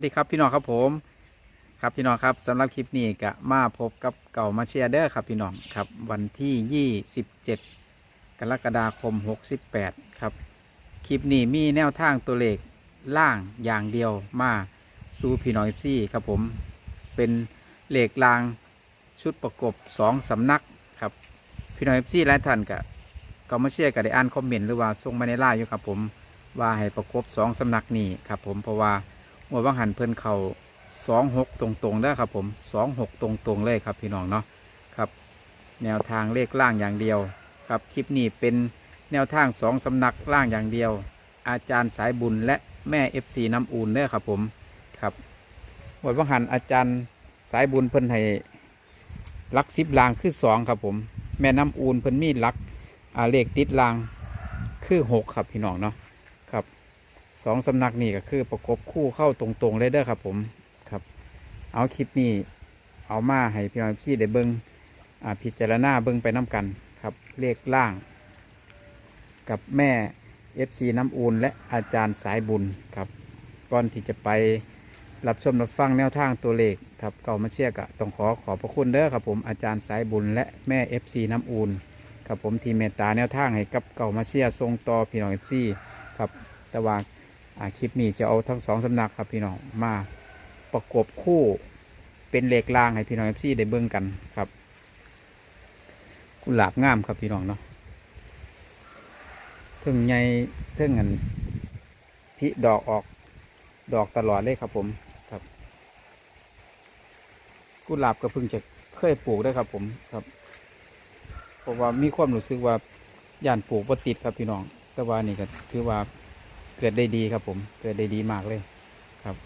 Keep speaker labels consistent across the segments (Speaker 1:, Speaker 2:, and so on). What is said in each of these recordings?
Speaker 1: สวัสดีครับพี่น้องครับผมครับพี่น้องครับสำหรับคลิปนี้ก็มาพบกับเก่ามาเชียร์เดอร์ครับพี่น้องครับวันที่ 27 กรกฎาคม 68 ครับคลิปนี้มีแนวทางตัวเลขล่างอย่างเดียวมาสู่พี่น้องเอฟซีครับผมเป็นเลขลางชุดประกบ 2 สำนักครับพี่น้องเอฟซีหลายท่านก็เก่ามาเชียร์ก็ได้อ่านคอมเมนต์หรือว่าส่งมาในไลน์อยู่ครับผมว่าให้ประกบ 2 สำนักนี้ครับผมเพราะว่า หัวบางหันเพิ่นเข่าสองหกตรงๆได้ครับผมสองหกตรงๆเลยครับพี่น้องเนาะครับ แนวทางเลขล่างอย่างเดียวครับคลิปนี้เป็นแนวทางสองสำนักล่างอย่างเดียว อาจารย์สายบุญและแม่ FC น้ำอูนเด้อครับผมครับหัวบางหันอาจารย์สายบุญเพิ่นให้ลักสิบลางคือสองครับผมแม่น้ำอูนเพิ่นมีลักอาเลขติดลางคือหกครับพี่น้องเนาะ สองสำนักนี่ก็คือประกบคู่เข้าตรงๆเลยเด้อครับผมครับ เอาคลิปนี้เอามาให้พี่น้องพี่ได้เบิงอ่าพิจารณาเบิงไปน้กันครับเลขล่าง กับแม่ FC น้ำอูนและอาจารย์สายบุญครับก่อนที่จะไปรับชมรับฟังแนวทางตัวเลขครับเก่ามาเชียกะต้องขอขอบพระคุณเด้อครับผมอาจารย์สายบุญและแม่ FC น้ำอูนครับผมทีเมตตาแนวทางให้กับเก่ามาเชียทรงต่อพี่น้อง FC ครับแต่ว่า คลิปนี้จะเอาทั้งสองสำนักครับพี่น้องมาประกบคู่เป็นเหล็กรางให้พี่น้องเอฟซีได้เบิ่งกันครับกุหลาบงามครับพี่น้องเนาะถึงใหญ่ถึงเงินพิดอกออกดอกตลอดเลยครับผมครับกุหลาบก็เพิ่งจะเคยปลูกได้ครับผมครับเพราะว่ามีความรู้สึกว่าย่านปลูกบ่ติดครับพี่น้อง แต่ว่านี่ก็ถือว่า เกิดได้ดีครับผม เกิดได้ดีมากเลยครับ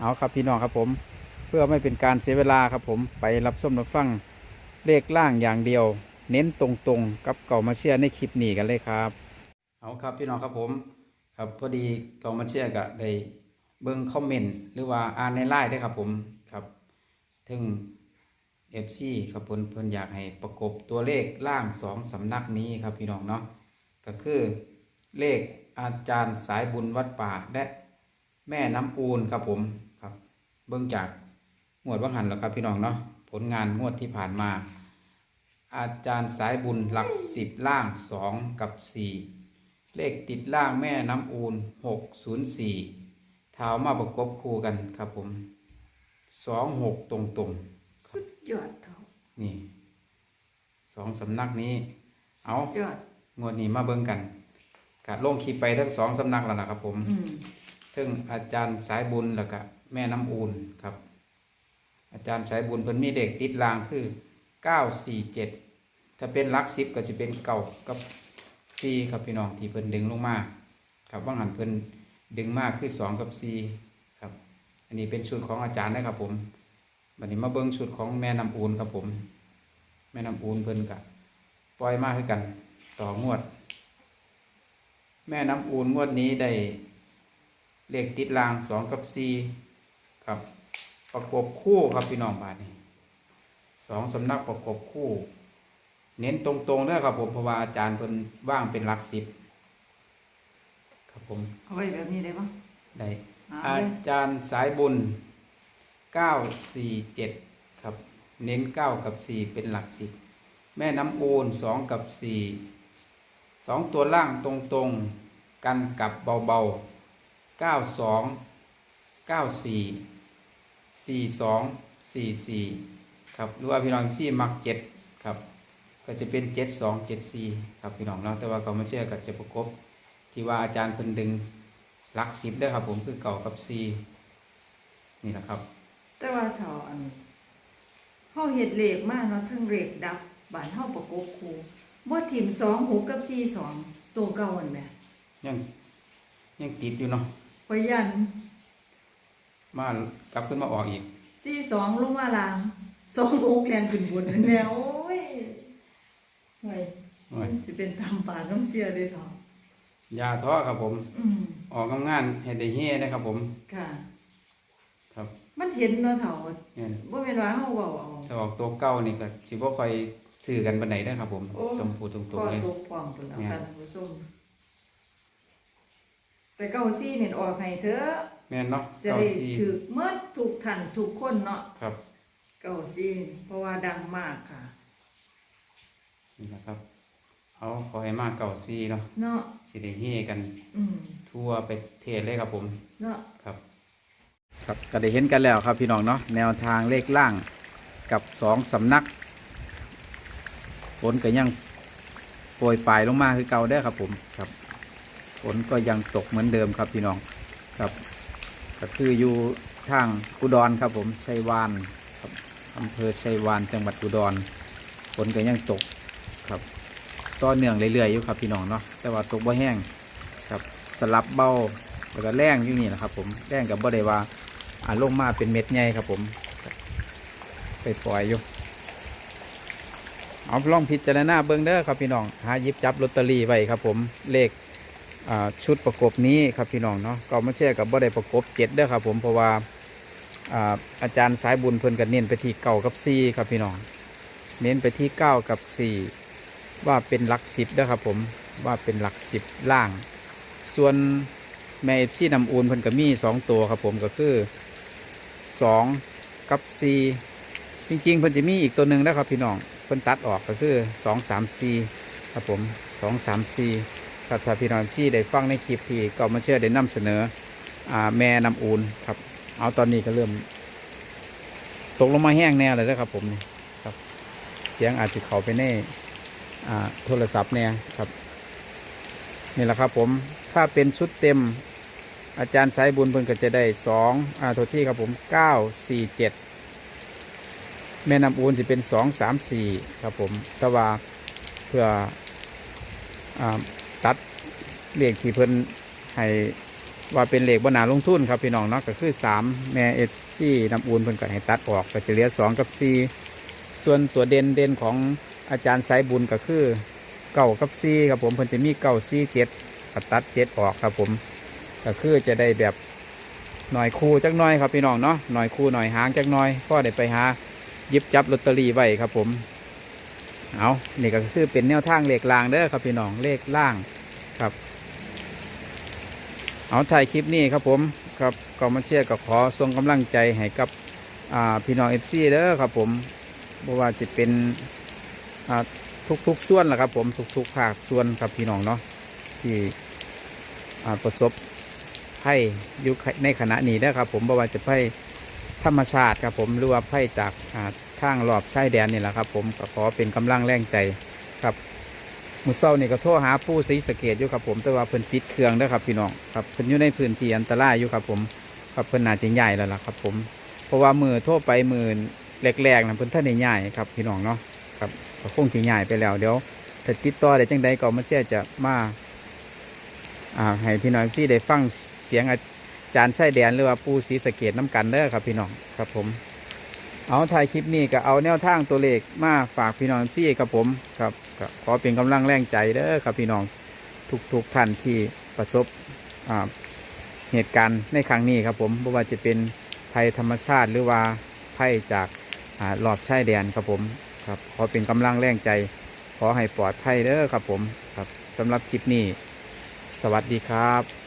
Speaker 1: เอาครับพี่น้องครับผม เพื่อไม่เป็นการเสียเวลาครับผมไปรับส้มรับฟังเลขล่างอย่างเดียว เน้นตรงๆ กับเก่ามาเชียในคลิปนี้กันเลยครับ เอาครับพี่น้องครับผม ครับพอดีเก่ามาเชียก็ได้เบิ่งคอมเมนต์หรือว่าอ่านในไลน์ได้ครับผมครับถึงเอฟซีครับเพิ่นเพิ่นอยากให้ประกบตัวเลขล่างสองสำนักนี้ครับพี่น้องเนาะก็คือ เลขอาจารย์สายบุญวัดป่าและแม่น้ำอูนครับผมครับ เบื้องจากงวดวังหันแล้วครับพี่น้องเนาะผลงานงวดที่ผ่านมา อาจารย์สายบุญหลักสิบล่างสองกับสี่เลขติดล่างแม่น้ำอูนหกศูนย์สี่เท้ามาประกบคู่กันครับผมสองหกตรงตรงๆ
Speaker 2: สุดยอดเท่า
Speaker 1: นี่สองสำนักนี้ เอา
Speaker 2: ยอด
Speaker 1: งวดนี้มาเบิ่งกัน กะลงคลิปไปทั้งสองสำนักแล้วนะครับผม
Speaker 2: อืม
Speaker 1: ซึ่งอาจารย์สายบุญแล้วก็แม่น้ำอูนครับ อาจารย์สายบุญเพิ่นมีเด็กติดรางคือเก้าสี่เจ็ดถ้าเป็นหลักสิบก็จะเป็นเก่ากับสี่ครับพี่น้องที่เพิ่นดึงลงมาครับว่างหันเพิ่นดึงมากคือสองกับสี่ครับ อันนี้เป็นชุดของอาจารย์นะครับผมบัดนี้มาเบิ่งชุดของแม่น้ำอูนครับผม แม่น้ำอูนเพิ่นกะปล่อยมาคือกัน ต่องวด แม่น้ำอูนงวดนี้ได้เลขติดรางสองกับสี่ครับประกบคู่ครับพี่น้องบาทนี้สองสำนักประกบคู่ เน้นตรงๆเด้อครับผมเพราะว่าอาจารย์เพิ่นว่างเป็นหลักสิบครับผม
Speaker 2: เอาไว้แบบนี้ได้ปะ
Speaker 1: ได้
Speaker 2: เอา
Speaker 1: อา
Speaker 2: เลย
Speaker 1: จารย์สายบุญเก้าสี่เจ็ดครับ เน้นเก้ากับสี่เป็นหลักสิบแม่น้ำอูนสองกับสี่ สองตัวล่างตรงๆ กันกับเบาๆเก้าสองเก้าสี่สี่สองสี่สี่ครับหรือว่าพี่น้องที่มักเจ็ดครับก็จะเป็นเจ็ดสองเจ็ดสี่ครับพี่น้องเนาะแต่ว่าก็ไม่เชื่อกับจะประกบที่ว่าอาจารย์เพิ่นดึงลักสิบได้ครับผมคือเก่ากับสี่นี่แหละครับ
Speaker 2: แต่ว่าเท่าอันเฮาเฮ็ดเหลขมาเนาะทั้งเหลขดับบานเฮาประกบคู บ่ถิ่ม2 6กับ4 2ตัวเก่าอันแหม
Speaker 1: ยังยังติดอยู่เนาะ
Speaker 2: พยยัน
Speaker 1: มากลับขึ้นมาออกอีก
Speaker 2: 4 2ลงมาล่าง2 6แล่นขึ้นบนนั่นแหละโอ้ยเฮ้ย
Speaker 1: โอ้ย
Speaker 2: สิเป็นตามป่าน้องเสียเลยเถาะ
Speaker 1: อยาท้อครับผม
Speaker 2: อืม
Speaker 1: ออกงานให้ได้เฮ่นะครับผม
Speaker 2: ค่ะ
Speaker 1: ครับ
Speaker 2: มันเห็นเนาะเถา
Speaker 1: เนี่ย
Speaker 2: บ่แม่นว่าเฮาเว้าเอา
Speaker 1: ถ้าออกตัวเก้านี่ก็สิบ่ค่อย ซื้อกันปานใดได้อครับผม
Speaker 2: โอ้
Speaker 1: ต้องพูดตรง
Speaker 2: ก็
Speaker 1: ๆเลย
Speaker 2: ตกความพุ่นแล้ว
Speaker 1: แม่น
Speaker 2: ค่ะท่านผู้ชมแต่เก้าซี่เนี่ยออกให้เถอะ
Speaker 1: แม่นเนาะ
Speaker 2: จะ
Speaker 1: เก้า
Speaker 2: ได้
Speaker 1: สี่
Speaker 2: ถือเมื่อถูกทันทุกคนเนาะ
Speaker 1: ครับ
Speaker 2: เก้าสี่เพราะว่าดังมากค่ะ
Speaker 1: นี่นะครับเอาขอให้มากเก้าสี่เนาะ
Speaker 2: เนาะ
Speaker 1: สิได้เฮกัน
Speaker 2: อืม
Speaker 1: ทั่วไปเทศเลยครับผม
Speaker 2: เนาะ
Speaker 1: ครับ ครับก็ได้เห็นกันแล้วครับพี่น้องเนาะแนวทางเลขล่างกับสองสำนัก ฝนก็ยังโปรยปลายลงมาคือเก่าเด้ครับผมครับฝนก็ยังตกเหมือนเดิมครับพี่น้องครับ ก็คืออยู่ทางอุดรครับผมชัยวานครับอำเภอชัยวานจังหวัดอุดรฝนก็ยังตกครับต่อเนื่องเรื่อยๆอยู่ครับพี่น้องเนาะแต่ว่าตกบ่แห้งครับสลับเบาแล้วก็แรงอยู่นี่แหละครับ ผมแรงกับบ่ได้ว่าอ่าลงมาเป็นเม็ดใหญ่ครับผม ไปปล่อยอยู่ เอาลองพิจารณาเบิ่งเด้อครับพี่น้องหายิบจับลอตเตอรี่ไว้ครับผมเลขชุดประกบนี้ครับพี่น้องเนาะก็ไม่ใช่กับบ่ได้ประกบเจ็ดเด้อครับผมเพราะว่าอาอาจารย์สายบุญเพิ่นก็เน้นไปที่เก้ากับสี่ครับพี่น้อง เน้นไปที่เก้ากับสี่ว่าเป็นหลักสิบเด้อครับผมว่าเป็นหลักสิบล่าง ส่วนแม่เอฟซีนำอูนเพิ่นก็มีสองตัวครับผมก็คือสองกับสี่จริง ๆ เพิ่นจะมีอีกตัวหนึ่งนะครับพี่น้อง เพิ่นตัดออกก็คือสองสามสี่ครับผมสองสามสี่ครับถ้าพี่น้องที่ได้ฟังในคลิปที่ก็มาเชื่อได้นำเสนออ่าแม่น้ำอูนครับ เอาตอนนี้ก็เริ่ม ตกลงมาแห้งแน่เลยนะครับผมนี่ครับ เสียงอาจจะเข้าไปในอ่าโทรศัพท์แน่ครับนี่แหละครับผมถ้าเป็นชุดเต็มอาจารย์สายบุญเพิ่นก็จะได้สองอ่าโทษที่ครับผมเก้าสี่เจ็ด แม่น้ำอูนจะเป็นสองสามสี่ครับผมแต่ว่าเพื่ออตัดเลขที่เพิ่นให้ว่าเป็นเลขบนาลงทุนครับพี่น้องเนาะก็คือสามแม่เอฟซี่น้ำอูนเพิ่นก็ให้ตัดออกก็จะเหลือสองกับสี่ส่วนตัวเด่นเด่นของอาจารย์สายบุญก็คือเก้ากับสี่ครับผมเพิ่นจะมีเก้าสี่เจ็ดก็ตัดเจ็ดออกครับผมก็คือจะได้แบบหน่อยคู่จักหน่อยครับพี่น้องเนาะหน่อยคู่หน่อยหางจักหน่อยก็ได้ไปหา ยิบจับลอตเตอรี่ไว้ครับผม เอานี่ก็คือเป็นแนวทางเลขล่างเด้อครับพี่น้องเลขล่างครับ เอาถ่ายคลิปนี้ครับผมครับก็มาเชียร์ก็ขอส่งกำลังใจให้กับอ่าพี่น้องเอฟซีเด้อครับผมเพราะว่าจะเป็นอ่าทุกๆส่วนแหละครับผมทุกๆภาคส่วนครับพี่น้องเนาะที่อ่าประสบภัยอยู่ในขณะนี้เด้อครับผมเพราะว่าจะภัย ธรรมชาติครับผมหรือว่าภัยจากอ่าทางรอบชายแดนนี่แหละครับผมก็ขอเป็นกำลังแรงใจครับมือเศร้านี่ก็โทรหาผู้ศรีสะเกดอยู่ครับผมแต่ว่าเพิ่นติดเครื่องเด้อครับพี่น้องครับเพิ่นอยู่ในพื้นที่อันตรายอยู่ครับผมครับเพิ่นน่าจะใหญ่แล้วล่ะครับผมเพราะว่ามือโทรไปมือแรกๆนะเพิ่นท่านใหญ่ครับพี่น้องเนาะครับก็คงที่ใหญ่ไปแล้วเดี๋ยวถ้าติดต่อได้จังใดก็มาเชื่อจะมาอ่าให้พี่น้องที่ได้ฟังเสียงอ จารย์ชายแดนหรือว่าผู้ศรีสะเกดน้ำกันเด้อครับพี่น้องครับผม เอาถ่ายคลิปนี้ก็เอาแนวทางตัวเลขมาฝากพี่น้องซี่กับผมครับขอเป็นกำลังแรงใจเด้อครับพี่น้องทุกๆท่านที่ประสบเหตุการณ์ในครั้งนี้ครับผมไม่ว่าจะเป็นภัยธรรมชาติหรือว่าภัยจากอารอบชายแดนครับผมครับขอเป็นกำลังแรงใจ ขอให้ปลอดภัยเด้อครับผมครับสำหรับคลิปนี้ สวัสดีครับ